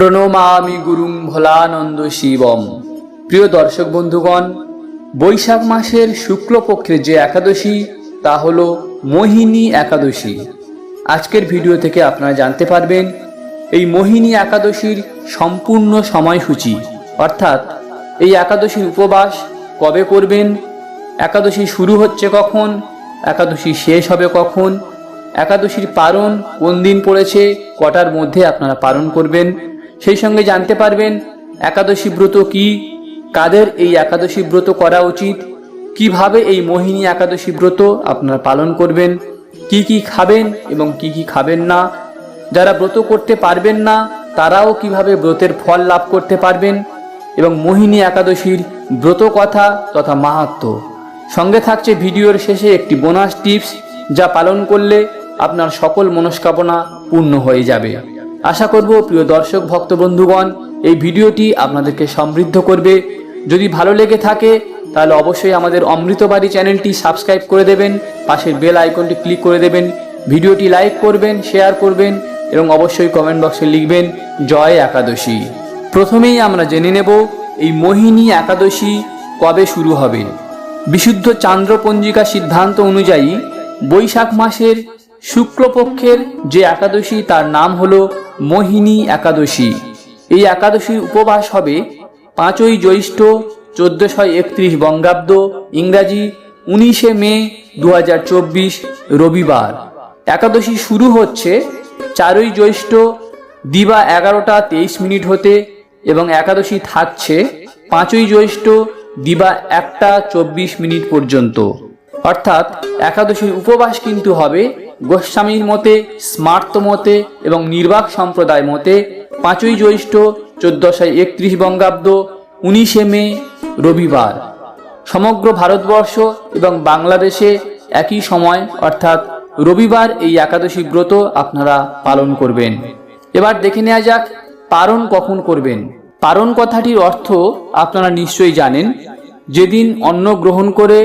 প্রণমামি গুরুং ভোলানন্দ শিবম। প্রিয় দর্শক বন্ধুগণ, বৈশাখ মাসের শুক্লপক্ষের যে একাদশী, তা হল মোহিনী একাদশী। আজকের ভিডিও থেকে আপনারা জানতে পারবেন, এই মোহিনী একাদশীর সম্পূর্ণ সময়সূচি, অর্থাৎ এই একাদশীর উপবাস কবে করবেন, একাদশী শুরু হচ্ছে কখন, একাদশী শেষ হবে কখন, একাদশীর পারণ কোন দিন পড়েছে, কটার মধ্যে আপনারা পালন করবেন সেই সঙ্গে জানতে পারবেন, একাদশী ব্রত কি? কাদের এই একাদশী ব্রত করা উচিত? কীভাবে এই মোহিনী একাদশী ব্রত আপনারা পালন করবেন? কি কি খাবেন এবং কি কি খাবেন না? যারা ব্রত করতে পারবেন না, তারাও কীভাবে ব্রতের ফল লাভ করতে পারবেন? এবং মোহিনী একাদশীর ব্রত কথা তথা মাহাত্ম। সঙ্গে থাকছে ভিডিওর শেষে একটি বোনাস টিপস, যা পালন করলে আপনার সকল মনস্কামনা পূর্ণ হয়ে যাবে। আশা করব প্রিয় দর্শক ভক্ত বন্ধুগণ এই ভিডিওটি আপনাদেরকে সমৃদ্ধ করবে। যদি ভালো লেগে থাকে, তাহলে অবশ্যই আমাদের অমৃতবাড়ি চ্যানেলটি সাবস্ক্রাইব করে দেবেন, পাশের বেল আইকনটি ক্লিক করে দেবেন, ভিডিওটি লাইক করবেন, শেয়ার করবেন এবং অবশ্যই কমেন্ট বক্সে লিখবেন, জয় একাদশী। প্রথমেই আমরা জেনে নেব, এই মোহিনী একাদশী কবে শুরু হবে? বিশুদ্ধ চান্দ্রপঞ্জিকা সিদ্ধান্ত অনুযায়ী বৈশাখ মাসের শুক্লপক্ষের যে একাদশী তার নাম হল মোহিনী একাদশী। এই একাদশীর উপবাস হবে পাঁচই জ্যৈষ্ঠ চোদ্দশো একত্রিশ বঙ্গাব্দ ইংরাজি উনিশে মে দু হাজার চব্বিশ রবিবার। একাদশী শুরু হচ্ছে চারই জ্যৈষ্ঠ দিবা এগারোটা তেইশ মিনিট হতে এবং একাদশী থাকছে পাঁচই জ্যৈষ্ঠ দিবা একটা চব্বিশ মিনিট পর্যন্ত। অর্থাৎ একাদশীর উপবাস কিন্তু হবে গোস্বামীর মতে, স্মার্ত মতে এবং নির্বাক সম্প্রদায় মতে পাঁচই জ্যৈষ্ঠ চোদ্দশো একত্রিশ বঙ্গাব্দ উনিশে মে রবিবার। সমগ্র ভারতবর্ষ এবং বাংলাদেশে একই সময়, অর্থাৎ রবিবার এই একাদশী ব্রত আপনারা পালন করবেন। এবার দেখে নেওয়া যাক পারণ কখন করবেন। পারণ কথাটির অর্থ আপনারা নিশ্চয়ই জানেন, যেদিন অন্ন গ্রহণ করে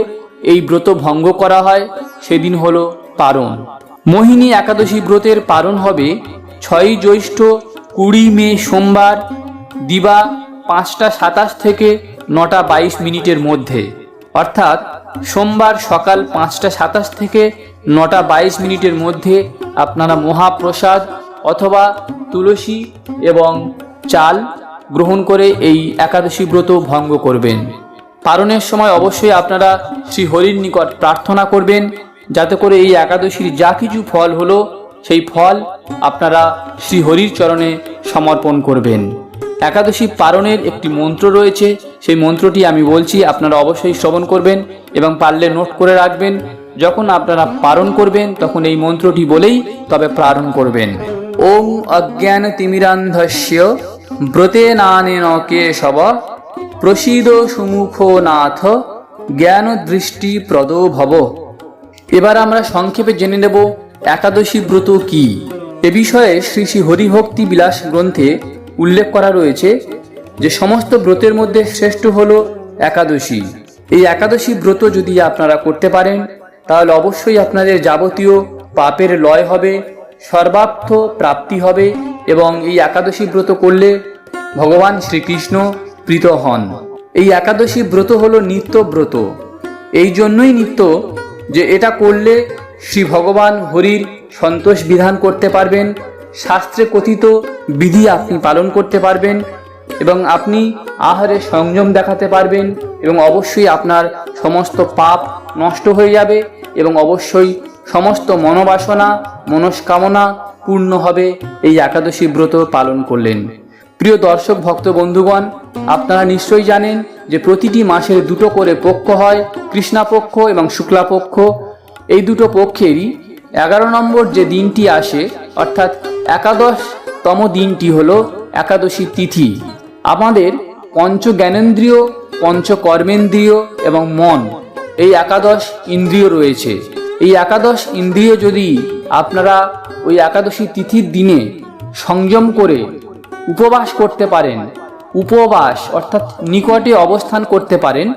এই ব্রত ভঙ্গ করা হয়, সেদিন হলো পারণ মোহিনী একাদশী ব্রতের পারণ হবে ছয়ই জ্যৈষ্ঠ, কুড়ি মে সোমবার, দিবা পাঁচটা সাতাশ থেকে নটা বাইশ মিনিটের মধ্যে। অর্থাৎ সোমবার সকাল পাঁচটা সাতাশ থেকে নটা বাইশ মিনিটের মধ্যে আপনারা মহাপ্রসাদ অথবা তুলসী এবং চাল গ্রহণ করে এই একাদশী ব্রত ভঙ্গ করবেন। পালনের সময় অবশ্যই আপনারা শ্রী হরির নিকট প্রার্থনা করবেন। যাতে করে এই একাদশীর যা কিছু ফল হলো, সেই ফল আপনারা শ্রী হরির চরণে সমর্পণ করবেন। একাদশী পালনের একটি মন্ত্র রয়েছে, সেই মন্ত্রটি আমি বলছি, আপনারা অবশ্যই শ্রবণ করবেন এবং পারলে নোট করে রাখবেন। যখন আপনারা পালন করবেন, তখন এই মন্ত্রটি বলেই তবে প্রারণ করবেন। ওম অজ্ঞান তিমিরান্ধস্য, ব্রতে নানেন কেশব, প্রসীদ সুমুখ নাথ জ্ঞান দৃষ্টি প্রদ ভব। এবার আমরা সংক্ষেপে জেনে নেব, একাদশী ব্রত কি? এ বিষয়ে শ্রী শ্রী হরিভক্তি বিলাস গ্রন্থে উল্লেখ করা রয়েছে যে সমস্ত ব্রতের মধ্যে শ্রেষ্ঠ হল একাদশী। এই একাদশী ব্রত যদি আপনারা করতে পারেন, তাহলে অবশ্যই আপনাদের যাবতীয় পাপের লয় হবে, সর্বার্থ প্রাপ্তি হবে এবং এই একাদশী ব্রত করলে ভগবান শ্রীকৃষ্ণ প্রীত হন। এই একাদশী ব্রত হলো নিত্য ব্রত। এই জন্যই নিত্য যে এটা করলে শ্রী ভগবান হরির সন্তোষ বিধান করতে পারবেন, শাস্ত্রে কথিত বিধি আপনি পালন করতে পারবেন এবং আপনি আহারে সংযম দেখাতে পারবেন এবং অবশ্যই আপনার সমস্ত পাপ নষ্ট হয়ে যাবে এবং অবশ্যই সমস্ত মনোবাসনা, মনস্কামনা পূর্ণ হবে। এই একাদশী ব্রত পালন করলেন। প্রিয় দর্শক, ভক্ত, বন্ধুগণ আপনারা নিশ্চয়ই জানেন যে প্রতিটি মাসের দুটো করে পক্ষ হয়, কৃষ্ণাপক্ষ এবং শুক্লাপক্ষ। এই দুটো পক্ষেরই এগারো নম্বর যে দিনটি আসে, অর্থাৎ একাদশতম দিনটি হলো একাদশী তিথি। আমাদের পঞ্চ জ্ঞানেন্দ্রিয় পঞ্চ কর্মেন্দ্রিয় এবং মন, এই একাদশ ইন্দ্রিয় রয়েছে। এই একাদশ ইন্দ্রিয় যদি আপনারা ওই একাদশী তিথির দিনে সংযম করে উপবাস করতে পারেন উপবাস অর্থাৎ নিকটে অবস্থান করতে পারেন,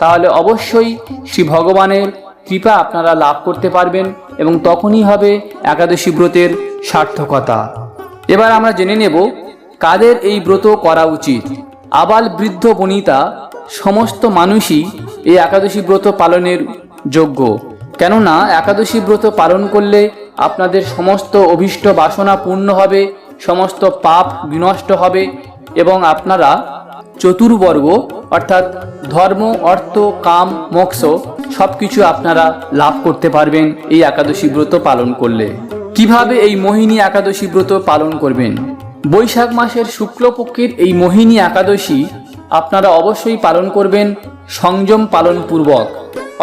তাহলে অবশ্যই শ্রী ভগবানের কৃপা আপনারা লাভ করতে পারবেন এবং তখনই হবে একাদশী ব্রতের সার্থকতা। এবার আমরা জেনে নেব কাদের এই ব্রত করা উচিত। আবাল বৃদ্ধ বনিতা, সমস্ত মানুষই এই একাদশী ব্রত পালনের যোগ্য। কেননা একাদশী ব্রত পালন করলে আপনাদের সমস্ত অভীষ্ট বাসনা পূর্ণ হবে, সমস্ত পাপ বিনষ্ট হবে এবং আপনারা চতুর্বর্গ, অর্থাৎ ধর্ম, অর্থ, কাম, মোক্ষ সব কিছু আপনারা লাভ করতে পারবেন এই একাদশী ব্রত পালন করলে। কীভাবে এই মোহিনী একাদশী ব্রত পালন করবেন? বৈশাখ মাসের শুক্লপক্ষের এই মোহিনী একাদশী আপনারা অবশ্যই পালন করবেন সংযম পালন পূর্বক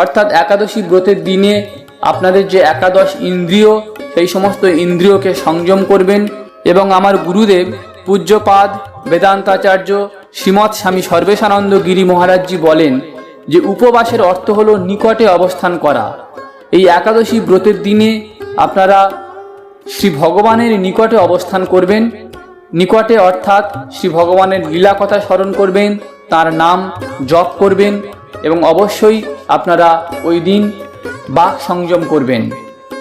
অর্থাৎ একাদশী ব্রতের দিনে আপনাদের যে একাদশ ইন্দ্রিয়, সেই সমস্ত ইন্দ্রিয়কে সংযম করবেন এবং আমার গুরুদেব পূজ্যপাদ বেদান্তাচার্য শ্রীমৎ স্বামী সর্বেশানন্দ গিরি মহারাজজি বলেন যে উপবাসের অর্থ হল নিকটে অবস্থান করা। এই একাদশী ব্রতের দিনে আপনারা শ্রী ভগবানের নিকটে অবস্থান করবেন। নিকটে অর্থাৎ শ্রী ভগবানের লীলা কথা স্মরণ করবেন, তার নাম জপ করবেন এবং অবশ্যই আপনারা ওই দিন বাক সংযম করবেন।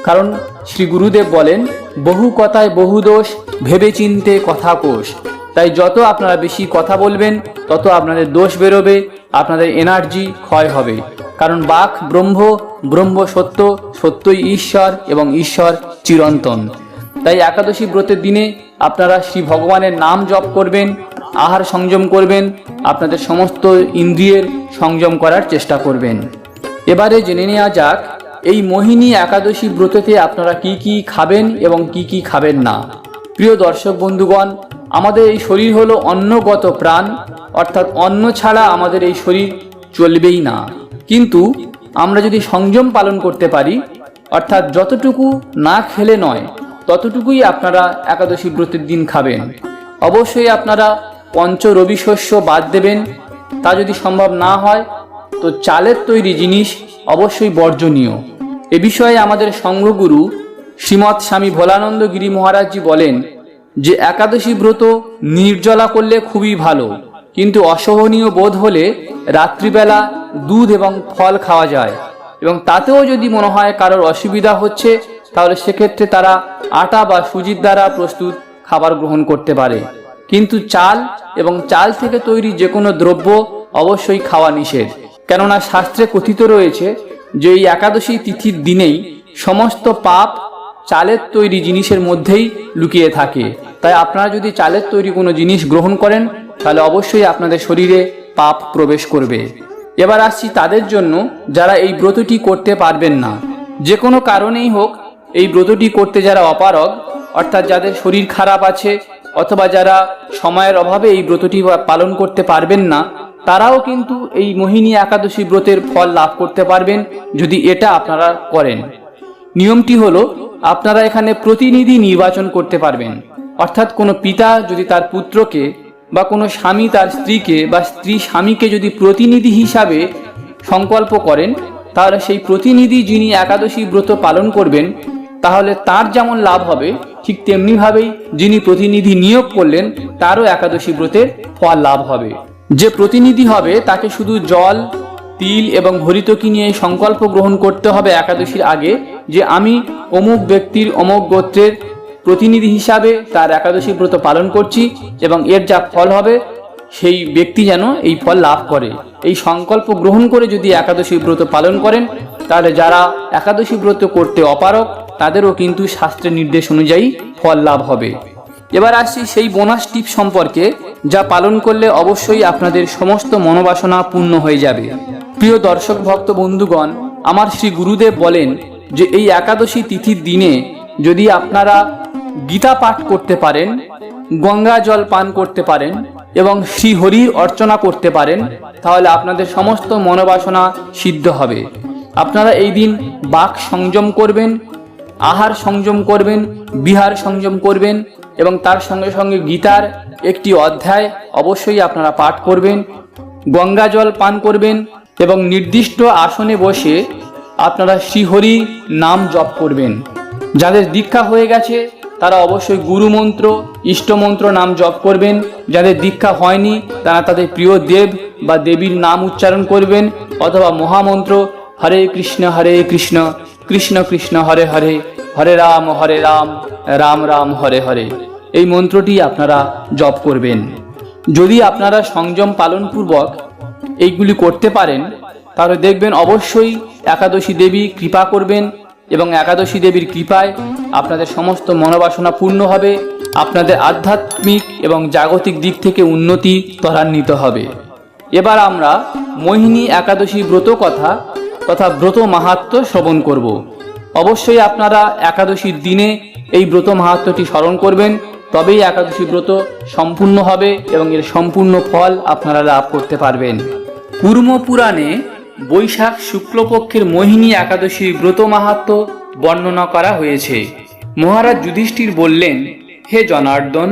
কারণ শ্রী গুরুদেব বলেন, বহু কথায় বহু দোষ, ভেবে চিনতে কথা কোষ। তাই যত আপনারা বেশি কথা বলবেন, তত আপনাদের দোষ বেরোবে, আপনাদের এনার্জি ক্ষয় হবে। কারণ বাক ব্রহ্ম ব্রহ্ম সত্য, সত্যই ঈশ্বর এবং ঈশ্বর চিরন্তন। তাই একাদশী ব্রতের দিনে আপনারা শ্রী ভগবানের নাম জপ করবেন, আহার সংযম করবেন, আপনাদের সমস্ত ইন্দ্রিয়ের সংযম করার চেষ্টা করবেন। এবারে জেনে নেওয়া যাক, এই মোহিনী একাদশী ব্রততে আপনারা কি কি খাবেন এবং কি কি খাবেন না। প্রিয় দর্শক বন্ধুগণ আমাদের এই শরীর হলো অন্নগত প্রাণ, অর্থাৎ অন্ন ছাড়া আমাদের এই শরীর চলবেই না। কিন্তু আমরা যদি সংযম পালন করতে পারি, অর্থাৎ যতটুকু না খেলে নয়, ততটুকুই আপনারা একাদশী ব্রতের দিন খাবেন। অবশ্যই আপনারা পঞ্চ রবি শস্য বাদ দেবেন, তা যদি সম্ভব না হয়, তো চালের তৈরি জিনিস অবশ্যই বর্জনীয়। এ বিষয়ে আমাদের সংঘগুরু শ্রীমৎ স্বামী ভোলানন্দ গিরি মহারাজজি বলেন যে একাদশী ব্রত নির্জলা করলে খুবই ভালো, কিন্তু অসহনীয় বোধ হলে রাত্রিবেলা দুধ এবং ফল খাওয়া যায়। এবং তাতেও যদি মনে হয় কারোর অসুবিধা হচ্ছে, তাহলে সেক্ষেত্রে তারা আটা বা সুজির দ্বারা প্রস্তুত খাবার গ্রহণ করতে পারে। কিন্তু চাল এবং চাল থেকে তৈরি যে কোনো দ্রব্য অবশ্যই খাওয়া নিষেধ। কেননা শাস্ত্রে কথিত রয়েছে যে এই একাদশী তিথির দিনেই সমস্ত পাপ চালের তৈরি জিনিসের মধ্যেই লুকিয়ে থাকে। তাই আপনারা যদি চালের তৈরি কোনো জিনিস গ্রহণ করেন, তাহলে অবশ্যই আপনাদের শরীরে পাপ প্রবেশ করবে। এবার আসছি তাদের জন্য, যারা এই ব্রতটি করতে পারবেন না। যে কোনো কারণেই হোক, এই ব্রতটি করতে যারা অপারগ, অর্থাৎ যাদের শরীর খারাপ আছে, অথবা যারা সময়ের অভাবে এই ব্রতটি পালন করতে পারবেন না, তারাও কিন্তু এই মোহিনী একাদশী ব্রতের ফল লাভ করতে পারবেন যদি এটা আপনারা করেন। নিয়মটি হলো আপনারা এখানে প্রতিনিধি নির্বাচন করতে পারবেন। অর্থাৎ কোনো পিতা যদি তার পুত্রকে বা কোনো স্বামী তার স্ত্রীকে বা স্ত্রী স্বামীকে যদি প্রতিনিধি হিসাবে সংকল্প করেন, তাহলে সেই প্রতিনিধি যিনি একাদশী ব্রত পালন করবেন, তাহলে তার যেমন লাভ হবে, ঠিক তেমনিভাবেই যিনি প্রতিনিধি নিয়োগ করলেন, তারও একাদশী ব্রতের ফল লাভ হবে। যে প্রতিনিধি হবে, তাকে শুধু জল তিল এবং হরিতকি নিয়ে সংকল্প গ্রহণ করতে হবে একাদশীর আগে যে আমি অমুক ব্যক্তির অমুক গোত্রের প্রতিনিধি হিসাবে তার একাদশী ব্রত পালন করছি এবং এর যা ফল হবে, সেই ব্যক্তি যেন এই ফল লাভ করে। এই সংকল্প গ্রহণ করে যদি একাদশী ব্রত পালন করেন, তাহলে যারা একাদশী ব্রত করতে অপারক তাদেরও কিন্তু শাস্ত্রের নির্দেশ অনুযায়ী ফল লাভ হবে। এবার আসছি সেই বোনাস টিপ সম্পর্কে, যা পালন করলে অবশ্যই আপনাদের সমস্ত মনোবাসনা পূর্ণ হয়ে যাবে। প্রিয় দর্শক ভক্ত বন্ধুগণ, আমার শ্রী গুরুদেব বলেন যে এই একাদশী তিথির দিনে যদি আপনারা গীতা পাঠ করতে পারেন, গঙ্গা জল পান করতে পারেন এবং শ্রী শ্রীহরির অর্চনা করতে পারেন, তাহলে আপনাদের সমস্ত মনোবাসনা সিদ্ধ হবে। আপনারা এই দিন বাক সংযম করবেন, আহার সংযম করবেন, বিহার সংযম করবেন এবং তার সঙ্গে সঙ্গে গীতার একটি অধ্যায় অবশ্যই আপনারা পাঠ করবেন, গঙ্গা জল পান করবেন এবং নির্দিষ্ট আসনে বসে আপনারা শ্রীহরি নাম জপ করবেন। যাদের দীক্ষা হয়ে গেছে, তারা অবশ্যই গুরুমন্ত্র ইষ্টমন্ত্র নাম জপ করবেন। যাদের দীক্ষা হয়নি, তারা তাদের প্রিয় দেব বা দেবীর নাম উচ্চারণ করবেন অথবা মহামন্ত্র, হরে কৃষ্ণ হরে কৃষ্ণ কৃষ্ণ কৃষ্ণ, হরে হরে হরে রাম হরে রাম রাম রাম, হরে হরে। এই মন্ত্রটি আপনারা জপ করবেন। যদি আপনারা সংযম পালনপূর্বক এইগুলি করতে পারেন, তাহলে দেখবেন অবশ্যই একাদশী দেবী কৃপা করবেন এবং একাদশী দেবীর কৃপায় আপনাদের সমস্ত মনোবাসনা পূর্ণ হবে, আপনাদের আধ্যাত্মিক এবং জাগতিক দিক থেকে উন্নতি ত্বরান্বিত হবে। এবার আমরা মোহিনী একাদশী ব্রত কথা তথা ব্রত মাহাত্ম্য শ্রবণ করব। অবশ্যই আপনারা একাদশীর দিনে এই ব্রত মাহাত্ম্যটি স্মরণ করবেন তবেই একাদশী ব্রত সম্পূর্ণ হবে এবং এর সম্পূর্ণ ফল আপনারা লাভ করতে পারবেন। কুর্ম পুরাণে বৈশাখ শুক্লপক্ষের মোহিনী একাদশীর ব্রত মাহাত্ম্য বর্ণনা করা হয়েছে। মহারাজ যুধিষ্ঠির বললেন, হে জনার্দন,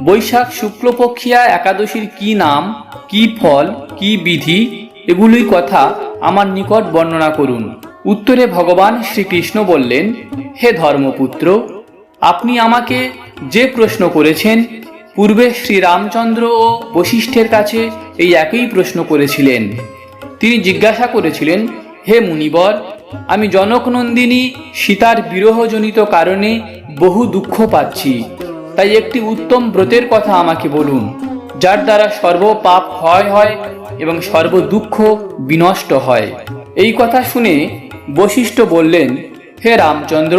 বৈশাখ শুক্লপক্ষিয়া একাদশীর কি নাম, কি ফল, কি বিধি, এগুলির কথা আমার নিকট বর্ণনা করুন। উত্তরে ভগবান শ্রীকৃষ্ণ বললেন, হে ধর্মপুত্র আপনি আমাকে যে প্রশ্ন করেছেন, পূর্বে শ্রীরামচন্দ্র ও বশিষ্ঠের কাছে এই একই প্রশ্ন করেছিলেন। তিনি জিজ্ঞাসা করেছিলেন, হে মুনিবর, আমি জনকনন্দিনী সীতার বিরহজনিত কারণে বহু দুঃখ পাচ্ছি। তাই একটি উত্তম ব্রতের কথা আমাকে বলুন, যার দ্বারা সর্ব পাপ ক্ষয় হয় এবং সর্ব দুঃখ বিনষ্ট হয়। এই কথা শুনে বশিষ্ঠ বললেন, হে রামচন্দ্র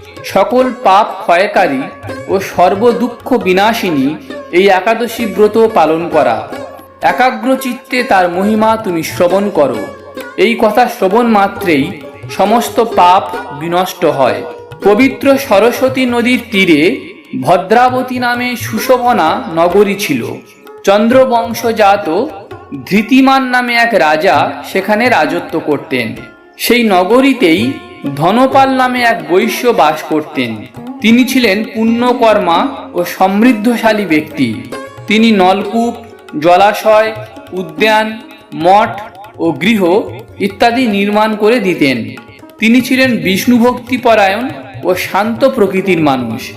সকল পাপ ক্ষয়কারী ও সর্বদুঃখ বিনাশিনী এই একাদশী ব্রত পালন করা। একাগ্র চিত্তে তার মহিমা তুমি শ্রবণ করো। এই কথা শ্রবণ মাত্রেই সমস্ত পাপ বিনষ্ট হয়। পবিত্র সরস্বতী নদীর তীরে ভদ্রাবতী নামে সুশোভনা নগরী ছিল। চন্দ্রবংশজাত ধৃতিমান নামে এক রাজা সেখানে রাজত্ব করতেন। সেই নগরীতেই ধনপাল নামে এক বৈশ্য বাস করতেন। তিনি ছিলেন পুণ্যকর্মা ও সমৃদ্ধশালী ব্যক্তি। তিনি নলকূপ, জলাশয়, উদ্যান, মঠ ও গৃহ ইত্যাদি নির্মাণ করে দিতেন। তিনি ছিলেন বিষ্ণুভক্তি পরায়ণ ও শান্ত প্রকৃতির মানুষ।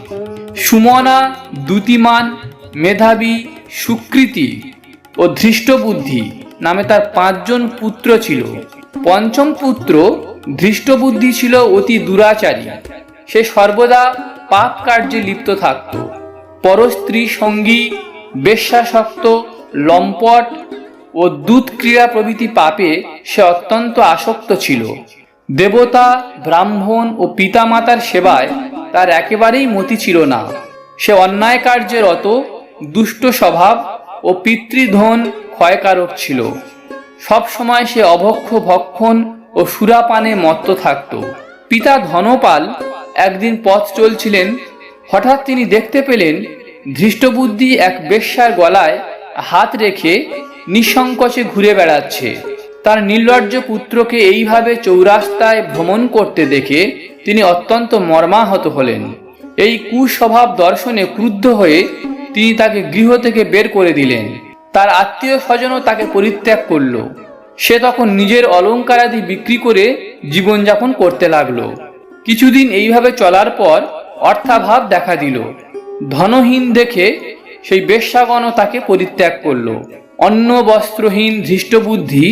সুমনা, দ্যুতিমান, মেধাবী, সুকৃতি ও ধৃষ্টবুদ্ধি নামে তার পাঁচজন পুত্র ছিল। পঞ্চম পুত্র ধৃষ্টবুদ্ধি ছিল অতি দুরাচারী। সে সর্বদা পাপ কার্যে লিপ্ত থাকত। পরস্ত্রী সঙ্গী, বেশ্যাসক্ত, লম্পট ও দুধ ক্রীড়া প্রভৃতি পাপে সে অত্যন্ত আসক্ত ছিল। দেবতা, ব্রাহ্মণ ও পিতামাতার সেবায় তার একেবারেই মতি ছিল না। সে অন্যায় কার্যে রত, দুষ্ট স্বভাব ও পিতৃধন ক্ষয়কারক ছিল। সব সময় সে অভক্ষ ভক্ষণ ও সুরাপানে মত্ত থাকত। পিতা ধনপাল একদিন পথ চলছিলেন, হঠাৎ তিনি দেখতে পেলেন ধৃষ্টবুদ্ধি এক বেশ্যার গলায় হাত রেখে নিঃসংকোচে ঘুরে বেড়াচ্ছে। তার নির্লজ্জ পুত্রকে এইভাবে চৌরাস্তায় ভ্রমণ করতে দেখে তিনি অত্যন্ত মর্মাহত হলেন। এই কুস্বভাব দর্শনে ক্রুদ্ধ হয়ে তিনি তাকে গৃহ থেকে বের করে দিলেন। তার আত্মীয় স্বজনও তাকে পরিত্যাগ করল। সে তখন নিজের অলঙ্কারাদি বিক্রি করে জীবনযাপন করতে লাগল। কিছুদিন এইভাবে চলার পর অর্থাভাব দেখা দিল। ধনহীন দেখে সেই বেশ্যাগণও তাকে পরিত্যাগ করল। অন্ন, বস্ত্রহীন, ধৃষ্টবুদ্ধি,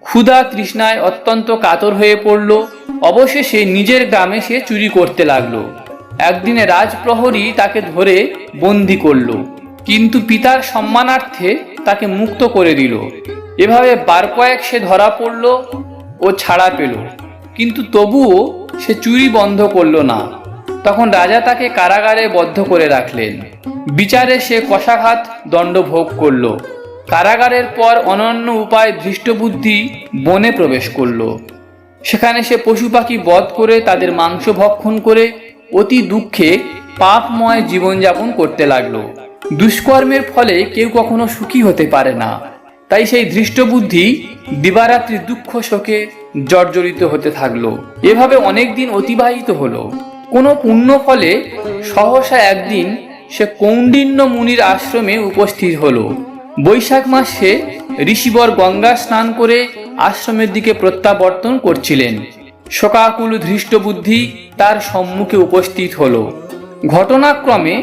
ক্ষুধা তৃষ্ণায় অত্যন্ত কাতর হয়ে পড়ল। অবশেষে নিজের গ্রামে সে চুরি করতে লাগল। একদিনে রাজপ্রহরী তাকে ধরে বন্দি করল, কিন্তু পিতার সম্মানার্থে তাকে মুক্ত করে দিল। এভাবে বার কয়েক সে ধরা পড়ল ও ছাড়া পেল। কিন্তু তবুও সে চুরি বন্ধ করল না। তখন রাজা তাকে কারাগারে বদ্ধ করে রাখলেন। বিচারে সে কষাঘাত দণ্ড ভোগ করল। কারাগারের পর অনন্য উপায় ধৃষ্টবুদ্ধি বনে প্রবেশ করল। সেখানে সে পশু পাখি বধ করে তাদের মাংস ভক্ষণ করে অতি দুঃখে পাপময় জীবনযাপন করতে লাগল। দুষ্কর্মের ফলে কেউ কখনো সুখী হতে পারে না। তাই সেই ধৃষ্টবুদ্ধি দিবারাত্রি দুঃখ শোকে জর্জরিত হতে থাকল। এভাবে অনেক দিন অতিবাহিত হলো। কোনো পুণ্য ফলে সহসা একদিন সে কৌণ্ডিন্য মুনির আশ্রমে উপস্থিত হলো। বৈশাখ মাসে ঋষিবর গঙ্গা স্নান করে আশ্রমের দিকে প্রত্যাবর্তন করছিলেন। শোকাকুল ধৃষ্টবুদ্ধি তার সম্মুখে উপস্থিত হল। ঘটনাক্রমে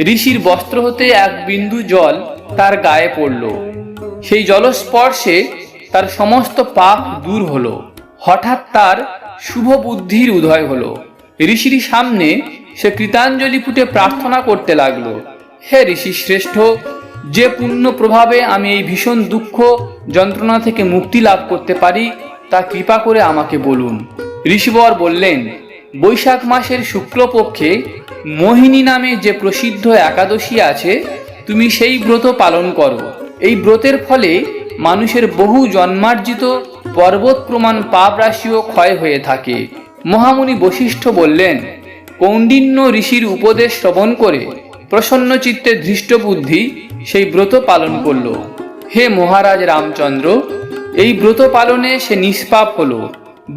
ঋষির বস্ত্র হতে এক বিন্দু জল তার গায়ে পড়ল। সেই জলস্পর্শে তার সমস্ত পাপ দূর হলো। হঠাৎ তার শুভ বুদ্ধির উদয় হলো। ঋষির সামনে সে কৃতাঞ্জলি ফুটে প্রার্থনা করতে লাগল, হে ঋষি শ্রেষ্ঠ, যে পুণ্য প্রভাবে আমি এই ভীষণ দুঃখ যন্ত্রণা থেকে মুক্তি লাভ করতে পারি, তা কৃপা করে আমাকে বলুন। ঋষিবর বললেন, বৈশাখ মাসের শুক্লপক্ষে মোহিনী নামে যে প্রসিদ্ধ একাদশী আছে, তুমি সেই ব্রত পালন করো। এই ব্রতের ফলে মানুষের বহু জন্মার্জিত পর্বত প্রমাণ পাপ রাশিও ক্ষয় হয়ে থাকে। মহামুনি বশিষ্ঠ বললেন কৌণ্ডিন্য ঋষির উপদেশ শ্রবণ করে প্রসন্ন চিত্তে ধৃষ্ট বুদ্ধি সেই ব্রত পালন করল। হে মহারাজ রামচন্দ্র, এই ব্রত পালনে সে নিষ্পাপ হলো,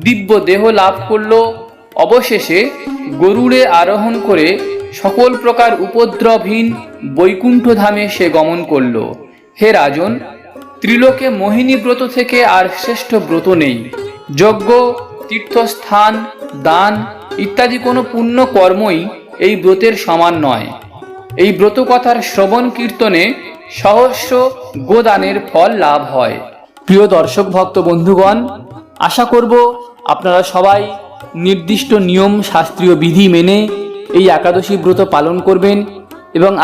দিব্য দেহ লাভ করল। অবশেষে গরুড়ে আরোহণ করে সকল প্রকার উপদ্রবহীন বৈকুণ্ঠ ধামে সে গমন করল। হে রাজন, ত্রিলোকে মোহিনী ব্রত থেকে আর শ্রেষ্ঠ ব্রত নেই। যজ্ঞ, তীর্থস্থান, দান ইত্যাদি কোনো পুণ্য কর্মই এই ব্রতের সমান নয়। এই ব্রত কথার শ্রবণ কীর্তনে সহস্র গোদানের ফল লাভ হয়। প্রিয় দর্শক ভক্ত বন্ধুগণ, আশা করব আপনারা সবাই নির্দিষ্ট নিয়ম শাস্ত্রীয় বিধি মেনে এই একাদশী ব্রত পালন করবেন।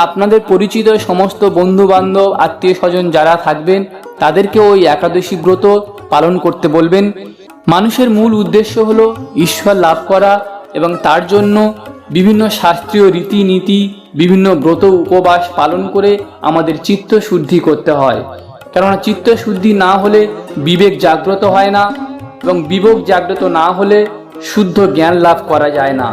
আপনাদের পরিচিত সমস্ত বন্ধু বান্ধব আত্মীয় স্বজন যারা থাকবেন তাদেরকেও ওই একাদশী ব্রত পালন করতে বলবেন। মানুষের মূল উদ্দেশ্য হল ঈশ্বর লাভ করা এবং তার জন্য বিভিন্ন শাস্ত্রীয় রীতিনীতি, বিভিন্ন ব্রত উপবাস পালন করে আমাদের চিত্ত শুদ্ধি করতে হয়। কেননা চিত্ত শুদ্ধি না হলে বিবেক জাগ্রত হয় না এবং বিবেক জাগ্রত না হলে শুদ্ধ জ্ঞান লাভ করা যায় না।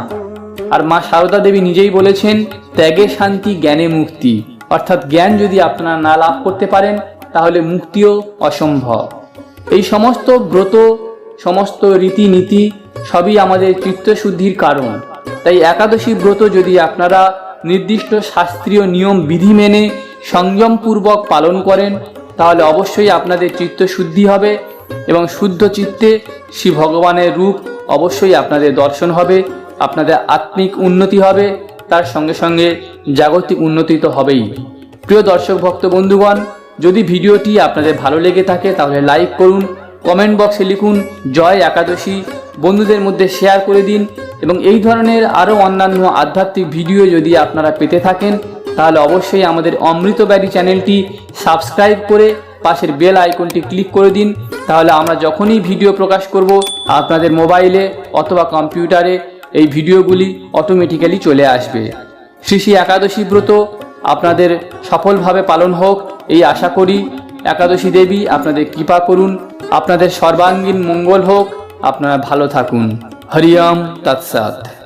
আর মা সারদা দেবী নিজেই বলেছেন, ত্যাগে শান্তি জ্ঞানে মুক্তি। অর্থাৎ জ্ঞান যদি আপনারা না লাভ করতে পারেন, তাহলে মুক্তিও অসম্ভব। এই সমস্ত ব্রত, সমস্ত রীতিনীতি সবই আমাদের চিত্তশুদ্ধির কারণ। তাই একাদশী ব্রত যদি আপনারা নির্দিষ্ট শাস্ত্রীয় নিয়ম, বিধি মেনে সংযমপূর্বক পালন করেন, তাহলে অবশ্যই আপনাদের চিত্তশুদ্ধি হবে এবং শুদ্ধ চিত্তে শ্রী ভগবানের রূপ অবশ্যই আপনাদের দর্শন হবে। আপনাদের আত্মিক উন্নতি হবে, তার সঙ্গে সঙ্গে জাগতিক উন্নতি তো হবেই। প্রিয় দর্শক ভক্ত বন্ধুগণ, যদি ভিডিওটি আপনাদের ভালো লেগে থাকে, তাহলে লাইক করুন, কমেন্ট বক্সে লিখুন, জয় একাদশী, বন্ধুদের মধ্যে শেয়ার করে দিন, এবং এই ধরনের আরও অন্যান্য আধ্যাত্মিক ভিডিও যদি আপনারা পেতে থাকেন, তাহলে অবশ্যই আমাদের অমৃত ব্যাডি চ্যানেলটি সাবস্ক্রাইব করে পাশের বেল আইকনটি ক্লিক করে দিন, তাহলে আমরা যখনই ভিডিও প্রকাশ করব, আপনাদের মোবাইলে অথবা কম্পিউটারে এই ভিডিওগুলি অটোমেটিক্যালি চলে আসবে। শ্রী শ্রী একাদশী ব্রত আপনাদের সফলভাবে পালন হোক, এই আশা করি একাদশী দেবী আপনাদের কৃপা করুন, আপনাদের সর্বাঙ্গীন মঙ্গল হোক, আপনারা ভালো থাকুন। হরিয়াম তৎসাৎ।